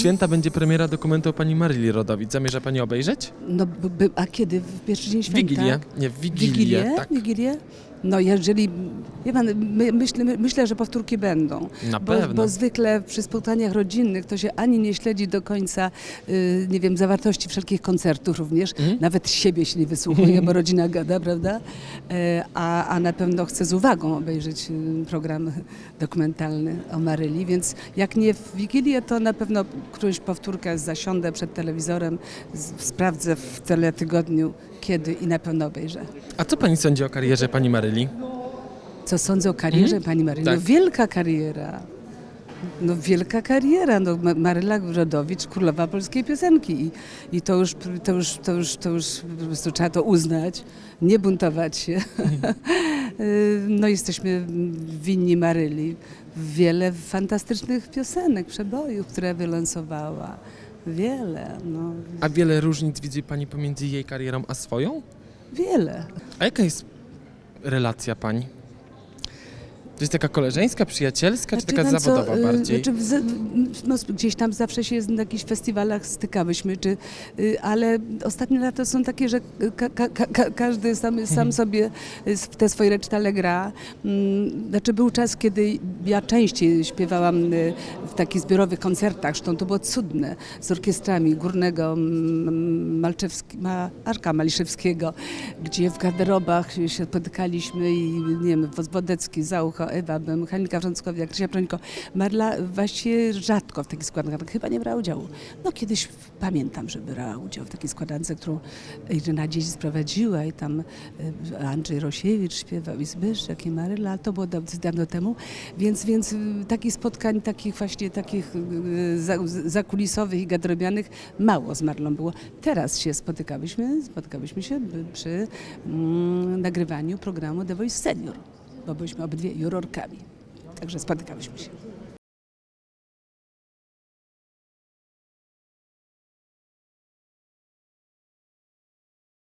święta będzie premiera dokumentu o pani Maryli Rodowicz. Zamierza pani obejrzeć? No, by, a kiedy? W pierwszy dzień święta? Wigilię. Nie, w Wigilię. Wigilię? Tak. Wigilię? No jeżeli, wie pan, my, myślę, my, myślę, że powtórki będą. Na Bo, pewno. bo zwykle przy spotkaniach rodzinnych to się ani nie śledzi do końca, y, nie wiem, zawartości wszelkich koncertów również. Mhm. Nawet siebie się nie wysłuchuje, bo rodzina gada, prawda? E, a, a na pewno chce z uwagą obejrzeć y, program dokumentalny o Maryli, więc jak nie w Wigilię, to na pewno którąś powtórkę zasiądę przed telewizorem, z, sprawdzę w teletygodniu kiedy i na pewno obejrzę. A co pani sądzi o karierze pani Maryli? Co sądzę o karierze Mhm. pani Maryli? Tak. No wielka kariera. No wielka kariera. No, Ma- Maryla Rodowicz, królowa polskiej piosenki. I, i to, już, to, już, to, już, to już po prostu trzeba to uznać, nie buntować się. Y, no jesteśmy winni Maryli. Wiele fantastycznych piosenek, przebojów, które wylansowała. Wiele, no A wiele różnic widzi pani pomiędzy jej karierą a swoją? wiele. A jaka jest relacja pani? To jest taka koleżeńska, przyjacielska, czy taka co, zawodowa y, bardziej? Znaczy, no, gdzieś tam zawsze się na jakichś festiwalach stykałyśmy, czy, y, ale ostatnie lata są takie, że ka, ka, ka, każdy sam, Mhm. sam sobie y, w te swoje recztale gra. Mm, Znaczy był czas, kiedy ja częściej śpiewałam w takich zbiorowych koncertach, zresztą to było cudne, z orkiestrami Górnego Malczewski, Ma, Arka Maliszewskiego, gdzie w garderobach się spotykaliśmy i nie wiem, Wodecki, Zaucho, Ewa, Mechanika Wrząckowiak, Krysia Prońko. Marla właściwie rzadko w takich składankach chyba nie brała udziału. No kiedyś pamiętam, że brała udział w takiej składance, którą Irena dziś sprowadziła i tam e, Andrzej Rosiewicz śpiewał i Zbyszek i Maryla, ale to było dawno, temu, więc, więc y, takich spotkań, takich właśnie takich za- zakulisowych i gadrobianych mało z Marlą było. Teraz się spotykałyśmy, spotykałyśmy się przy mm, nagrywaniu programu The Voice Senior, bo byliśmy obydwie jurorkami. Także spotykałyśmy się.